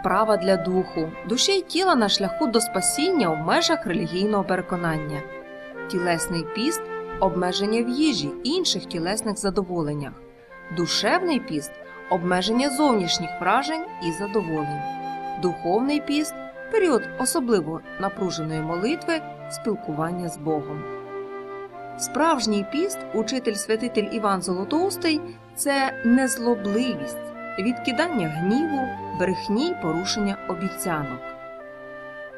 вправа для духу, душі й тіла на шляху до спасіння в межах релігійного переконання. Тілесний піст обмеження в їжі інших тілесних задоволеннях. Душевний піст обмеження зовнішніх вражень і задоволень. Духовний піст період особливо напруженої молитви, спілкування з Богом. Справжній піст, учитель святитель Іван Золотоустий, це незлобливість, відкидання гніву, брехні й порушення обіцянок.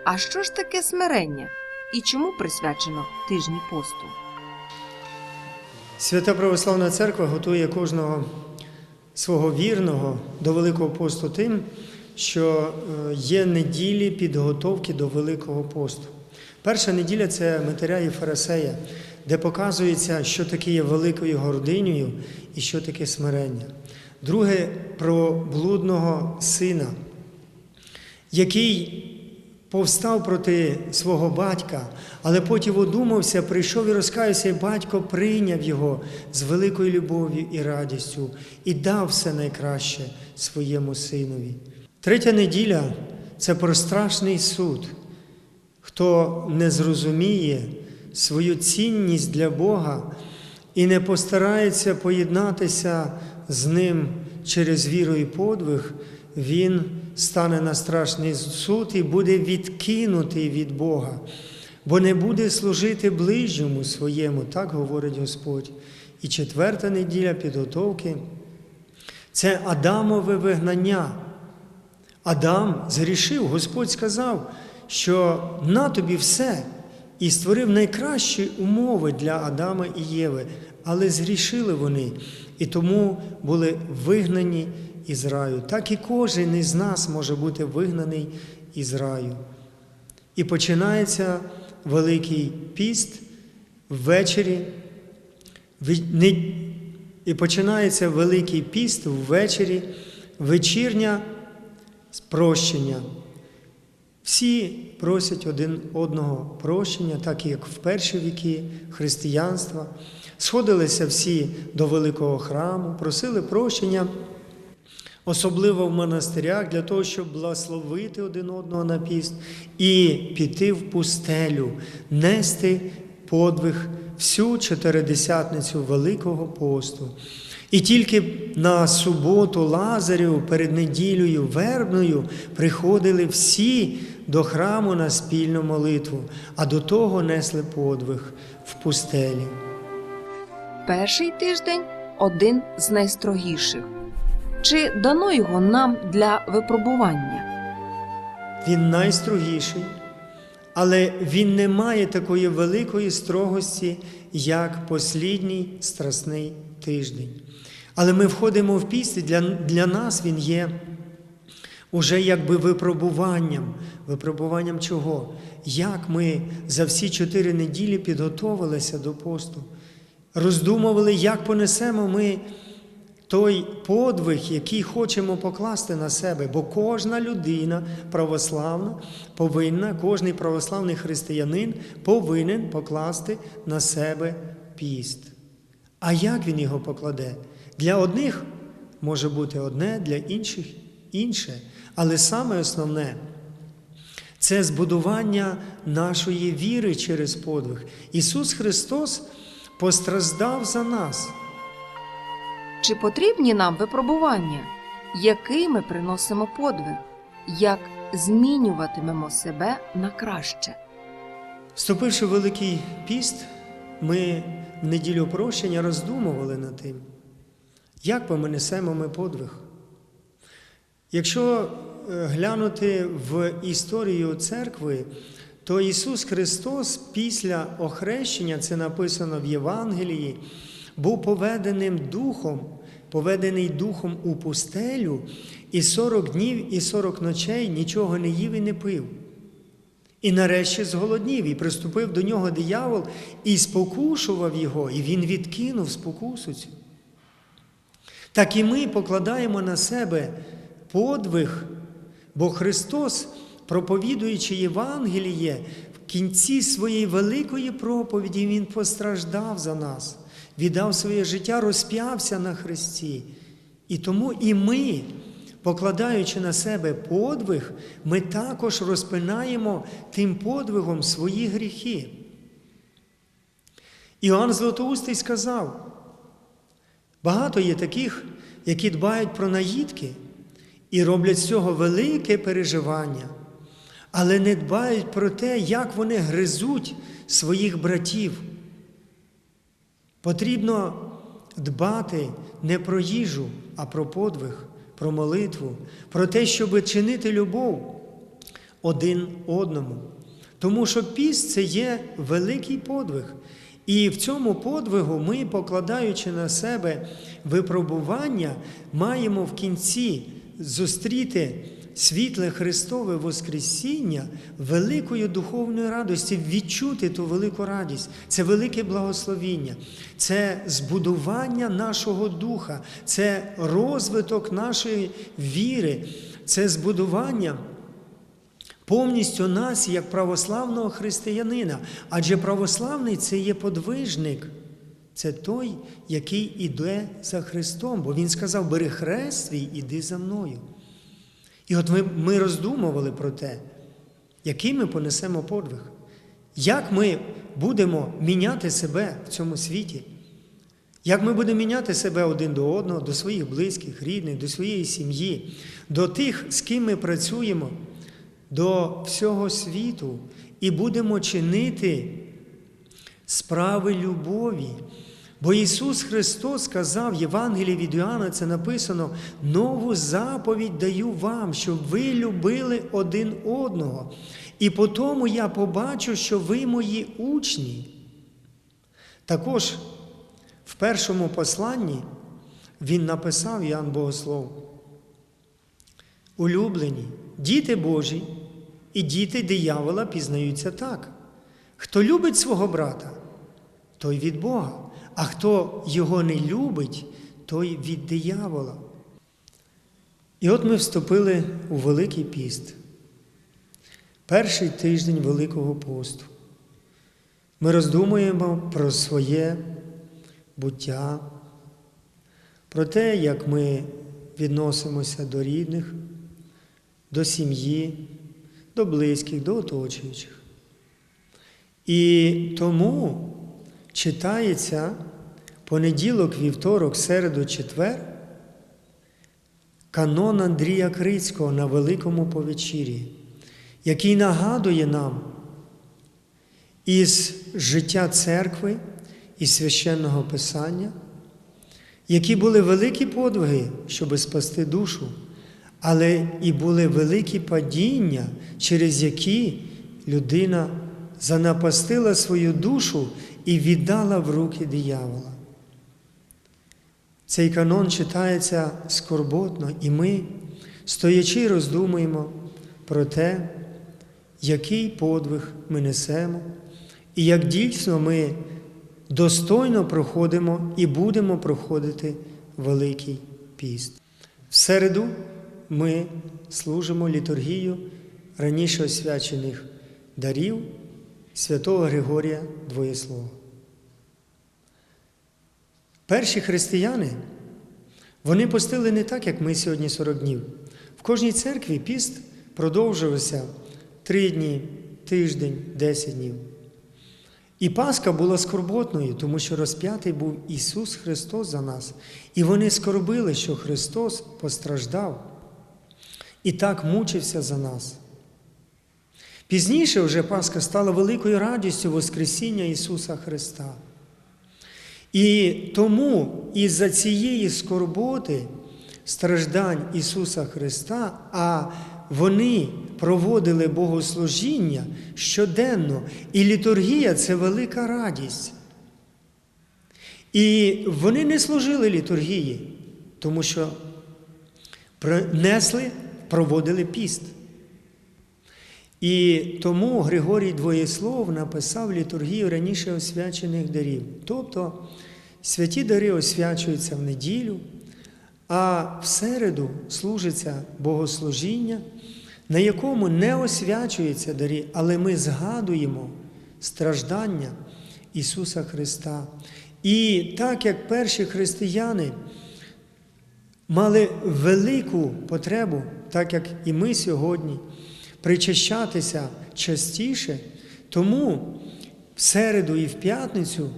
А що ж таке смирення і чому присвячено тижні посту? Свята Православна Церква готує кожного свого вірного до Великого посту тим, що е, є неділі підготовки до Великого посту. Перша неділя це матеря і фарисея, де показується, що таке є великою гординею і що таке смирення. Друге про блудного сина, який повстав проти свого батька, але потім одумався, прийшов і розкаявся, і батько прийняв його з великою любов'ю і радістю і дав все найкраще своєму синові. Третя неділя це про страшний суд. Хто не зрозуміє свою цінність для Бога і не постарається поєднатися з ним через віру і подвиг, він стане на страшний суд і буде відкинутий від Бога, бо не буде служити ближньому своєму, так говорить Господь. І четверта неділя підготовки це Адамове вигнання. Адам згрішив, Господь сказав, що на тобі все і створив найкращі умови для Адама і Єви, але згрішили вони і тому були вигнані із раю. Так і кожен із нас може бути вигнаний із раю. І починається Великий піст ввечері. І починається Великий піст ввечері, вечірня прощення. Всі просять один одного прощення, так як в перші віки християнства. Сходилися всі до великого храму, просили прощення, особливо в монастирях, для того, щоб благословити один одного на піст і піти в пустелю, нести подвиг всю чотиридесятницю Великого посту. І тільки на суботу Лазарю перед неділею вербною приходили всі до храму на спільну молитву, а до того несли подвиг в пустелі. Перший тиждень один з найстрогіших. Чи дано його нам для випробування? Він найстрогіший, але він не має такої великої строгості, як послідній страсний тиждень. Але ми входимо в піст, і для, для нас він є уже якби випробуванням. Випробуванням чого? Як ми за всі чотири неділі підготовилися до посту, роздумували, як понесемо ми той подвиг, який хочемо покласти на себе, бо кожна людина православна повинна, кожний православний християнин повинен покласти на себе піст. А як він його покладе? Для одних може бути одне, для інших інше. Але саме основне це збудування нашої віри через подвиг. Ісус Христос постраждав за нас. Чи потрібні нам випробування? Який ми приносимо подвиг? Як змінюватимемо себе на краще? Вступивши в Великий піст, ми в неділю прощення роздумували над тим, як понесемо ми подвиг. Якщо е, глянути в історію церкви, то Ісус Христос після охрещення, це написано в Євангелії, був поведеним Духом, поведений Духом у пустелю, і 40 днів і 40 ночей нічого не їв і не пив. І нарешті зголоднів, і приступив до нього диявол і спокушував його, і він відкинув спокусу цю. Так і ми покладаємо на себе подвиг, бо Христос, проповідуючи Євангеліє, в кінці своєї великої проповіді Він постраждав за нас, віддав своє життя, розп'явся на Христі. І тому і ми покладаючи на себе подвиг, ми також розпинаємо тим подвигом свої гріхи. Іоанн Златоустий сказав, багато є таких, які дбають про наїдки і роблять з цього велике переживання, але не дбають про те, як вони гризуть своїх братів. Потрібно дбати не про їжу, а про подвиг, про молитву, про те, щоб чинити любов один одному. Тому що піст це є великий подвиг. І в цьому подвигу ми, покладаючи на себе випробування, маємо в кінці зустріти світле Христове Воскресіння великою духовною радості, відчути ту велику радість. Це велике благословіння, це збудування нашого духа, це розвиток нашої віри, це збудування. Повністю нас як православного християнина, адже православний це є подвижник, це той, який іде за Христом, бо Він сказав: бери хрест свій, іди за мною. І от ми, ми роздумували про те, який ми понесемо подвиг, як ми будемо міняти себе в цьому світі, як ми будемо міняти себе один до одного, до своїх близьких, рідних, до своєї сім'ї, до тих, з ким ми працюємо, до всього світу, і будемо чинити справи любові. Бо Ісус Христос сказав, в Євангелії від Іоанна це написано: нову заповідь даю вам, щоб ви любили один одного. І по тому я побачу, що ви мої учні. Також в першому посланні він написав Іоанн Богослов. Улюблені, діти Божі і діти диявола пізнаються так. Хто любить свого брата, той від Бога. А хто його не любить, той від диявола. І от ми вступили у Великий піст, перший тиждень Великого посту. Ми роздумуємо про своє буття, про те, як ми відносимося до рідних, до сім'ї, до близьких, до оточуючих. І тому читається понеділок, вівторок, середу, четвер, канон Андрія Крицького на Великому повечір'ї, який нагадує нам із життя церкви і священного Писання, які були великі подвиги, щоб спасти душу, але і були великі падіння, через які людина занапастила свою душу і віддала в руки диявола. Цей канон читається скорботно, і ми, стоячи, роздумуємо про те, який подвиг ми несемо, і як дійсно ми достойно проходимо і будемо проходити Великий піст. В середу ми служимо літургію раніше освячених дарів святого Григорія Двоєслова. Перші християни, вони постили не так, як ми сьогодні 40 днів. В кожній церкві піст продовжувався 3 дні, тиждень, 10 днів. І Пасха була скорботною, тому що розп'ятий був Ісус Христос за нас. І вони скорбили, що Христос постраждав і так мучився за нас. Пізніше вже Пасха стала великою радістю Воскресіння Ісуса Христа. І тому із-за цієї скорботи страждань Ісуса Христа, а вони проводили богослужіння щоденно, і літургія це велика радість. І вони не служили літургії, тому що несли, проводили піст. І тому Григорій Двоєслов написав літургію раніше освячених дарів. Тобто святі дари освячуються в неділю, а в середу служиться богослужіння, на якому не освячуються дарі, але ми згадуємо страждання Ісуса Христа. І так як перші християни мали велику потребу, так як і ми сьогодні, причащатися частіше, тому в середу і в п'ятницю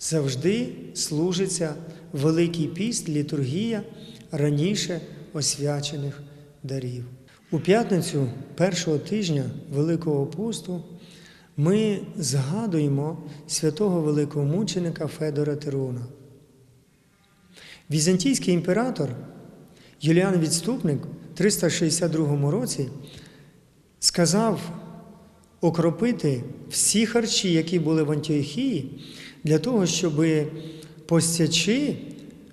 завжди служиться Великий піст, літургія раніше освячених дарів. У п'ятницю першого тижня Великого посту ми згадуємо святого великомученика Федора Тирона. Візантійський імператор Юліан Відступник в 362 році сказав окропити всі харчі, які були в Антіохії, для того, щоб постячи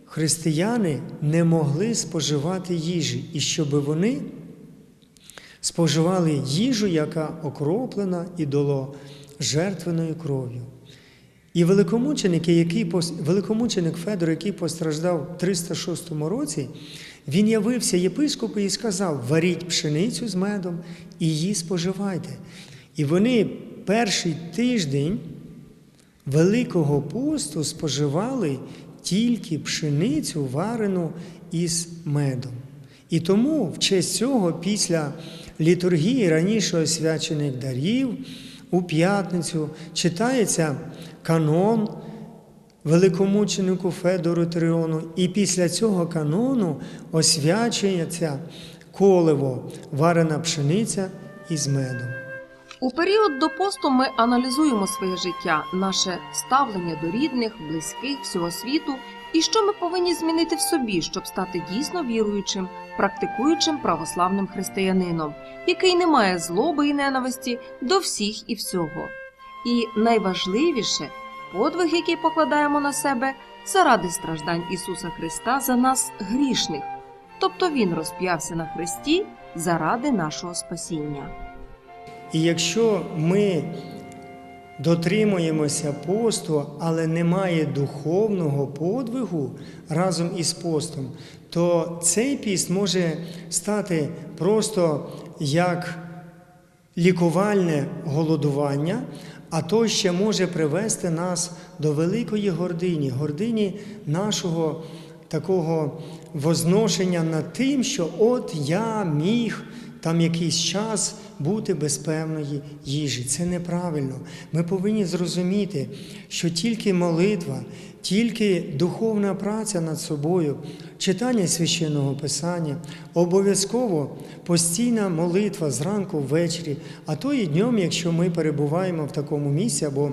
християни не могли споживати їжі, і щоб вони споживали їжу, яка окроплена ідоложертвеною кров'ю. І великомученик, який, великомученик Федор, який постраждав в 306 році, він явився єпископу і сказав: варіть пшеницю з медом і її споживайте. І вони перший тиждень Великого посту споживали тільки пшеницю, варену із медом. І тому в честь цього, після літургії раніше освячених дарів, у п'ятницю читається канон великомученику Федору Тріону, і після цього канону освячується коливо, варена пшениця із медом. У період до посту ми аналізуємо своє життя, наше ставлення до рідних, близьких, всього світу і що ми повинні змінити в собі, щоб стати дійсно віруючим, практикуючим православним християнином, який не має злоби і ненависті до всіх і всього. І найважливіше подвиг, який покладаємо на себе, заради страждань Ісуса Христа за нас грішних, тобто Він розп'явся на Христі заради нашого спасіння. І якщо ми дотримуємося посту, але немає духовного подвигу разом із постом, то цей піст може стати просто як лікувальне голодування, а то ще може привести нас до великої гордині, гордині нашого такого возношення над тим, що от я міг там якийсь час бути без певної їжі. Це неправильно. Ми повинні зрозуміти, що тільки молитва, тільки духовна праця над собою, читання священного писання, обов'язково постійна молитва зранку ввечері, а то і днем, якщо ми перебуваємо в такому місці або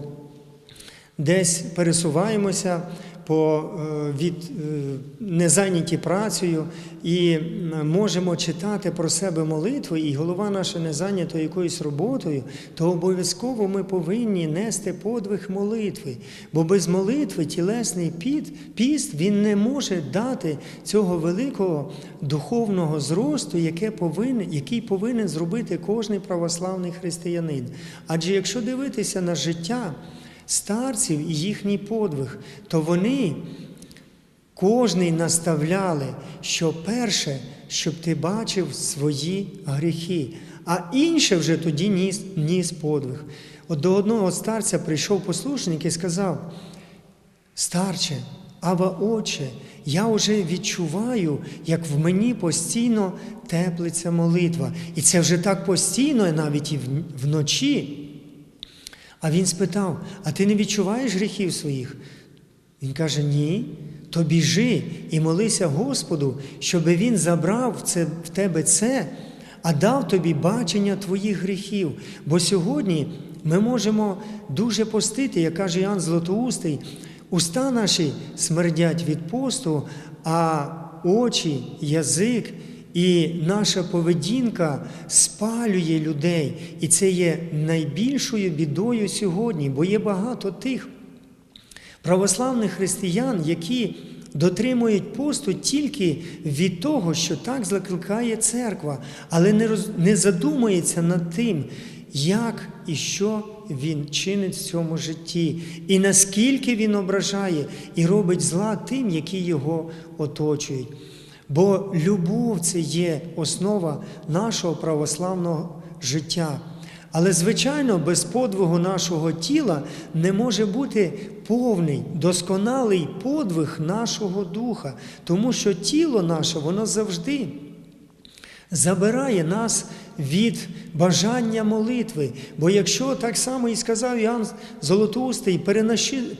десь пересуваємося по е, від е, незайняті працею і можемо читати про себе молитву, і голова наша не зайнята якоюсь роботою, то обов'язково ми повинні нести подвиг молитви. Бо без молитви тілесний піт, піст він не може дати цього великого духовного зросту, яке повинен, який повинен зробити кожний православний християнин. Адже якщо дивитися на життя, старців і їхній подвиг, то вони кожний наставляли, що перше, щоб ти бачив свої гріхи, а інше вже тоді ніс, ніс подвиг. От до одного старця прийшов послушник і сказав: Старче, Ава Отче, я вже відчуваю, як в мені постійно теплиться молитва. І це вже так постійно, навіть і вночі. А він спитав: А ти не відчуваєш гріхів своїх? Він каже: Ні. То біжи і молися Господу, щоб Він забрав це, в тебе це, а дав тобі бачення твоїх гріхів. Бо сьогодні ми можемо дуже постити, як каже Іоанн Златоустий, уста наші смердять від посту, а очі, язик і наша поведінка спалює людей. І це є найбільшою бідою сьогодні, бо є багато тих православних християн, які дотримують посту тільки від того, що так закликає церква, але не, роз, не задумується над тим, як і що він чинить в цьому житті, і наскільки він ображає і робить зла тим, які його оточують. Бо любов це є основа нашого православного життя. Але, звичайно, без подвигу нашого тіла не може бути повний, досконалий подвиг нашого духа, тому що тіло наше, воно завжди забирає нас від бажання молитви. Бо якщо так само і сказав Іоанн Золотоустий,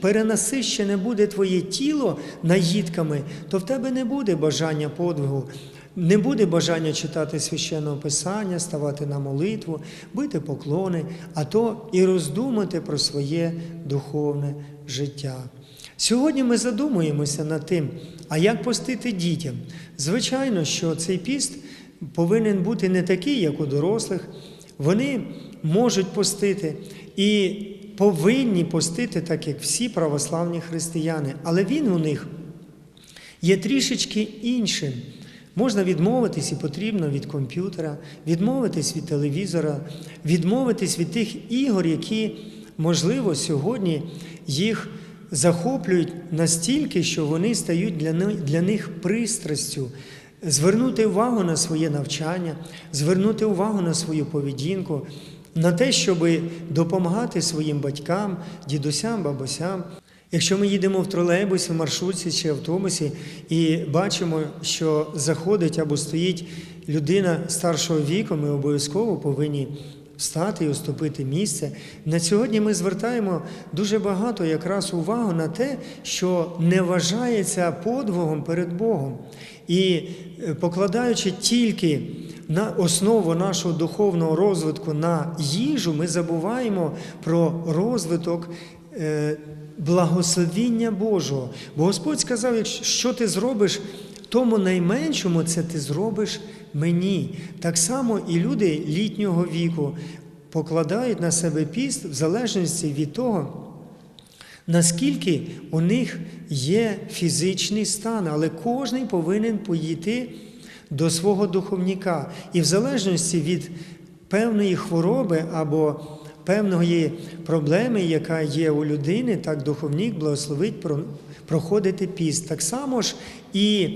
перенасищене буде твоє тіло наїдками, то в тебе не буде бажання подвигу. Не буде бажання читати священного писання, ставати на молитву, бити поклони, а то і роздумати про своє духовне життя. Сьогодні ми задумуємося над тим, а як постити дітям. Звичайно, що цей піст повинен бути не такий, як у дорослих. Вони можуть постити і повинні постити, так як всі православні християни, але він у них є трішечки іншим. Можна відмовитись і потрібно від комп'ютера, відмовитись від телевізора, відмовитись від тих ігор, які, можливо, сьогодні їх захоплюють настільки, що вони стають для них пристрастю. Звернути увагу на своє навчання, звернути увагу на свою поведінку, на те, щоб допомагати своїм батькам, дідусям, бабусям. Якщо ми їдемо в тролейбусі, в маршрутці чи автобусі і бачимо, що заходить або стоїть людина старшого віку, ми обов'язково повинні встати і уступити місце. На сьогодні ми звертаємо дуже багато якраз увагу на те, що не вважається подвигом перед Богом. І е, покладаючи тільки на основу нашого духовного розвитку на їжу, ми забуваємо про розвиток е, благословіння Божого. Бо Господь сказав, що ти зробиш тому найменшому, це ти зробиш мені. Так само і люди літнього віку покладають на себе піст в залежності від того, наскільки у них є фізичний стан, але кожен повинен поїти до свого духовника. І в залежності від певної хвороби або певної проблеми, яка є у людини, так духовник благословить проходити піст. Так само ж і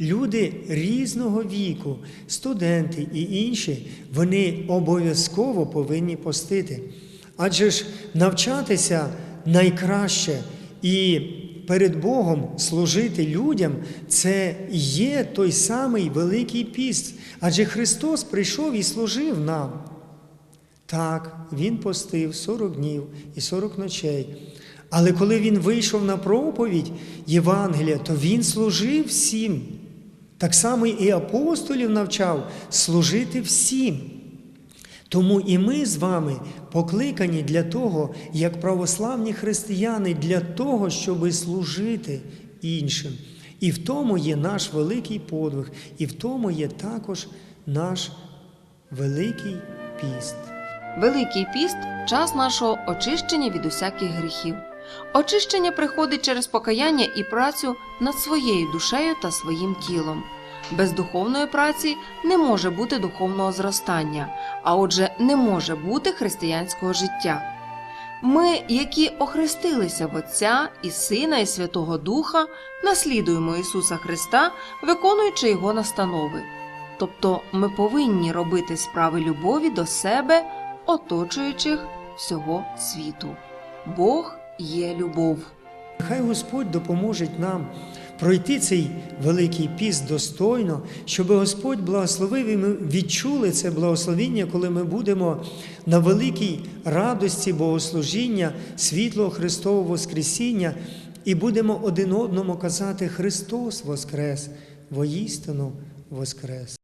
люди різного віку, студенти і інші, вони обов'язково повинні постити. Адже ж навчатися найкраще і перед Богом служити людям це є той самий великий піст. Адже Христос прийшов і служив нам. Так, Він постив 40 днів і 40 ночей. Але коли він вийшов на проповідь Євангелія, то він служив всім. Так само і апостолів навчав служити всім. Тому і ми з вами покликані для того, як православні християни, для того, щоб служити іншим. І в тому є наш великий подвиг, і в тому є також наш великий піст. Великий піст час нашого очищення від усяких гріхів. Очищення приходить через покаяння і працю над своєю душею та своїм тілом. Без духовної праці не може бути духовного зростання, а отже, не може бути християнського життя. Ми, які охрестилися в Отця і Сина і Святого Духа, наслідуємо Ісуса Христа, виконуючи Його настанови. Тобто ми повинні робити справи любові до себе, оточуючих всього світу. Бог є любов. Хай Господь допоможе нам пройти цей великий піст достойно, щоб Господь благословив і ми відчули це благословіння, коли ми будемо на великій радості богослужіння, світлого Христового Воскресіння, і будемо один одному казати Христос Воскрес, воістину Воскрес.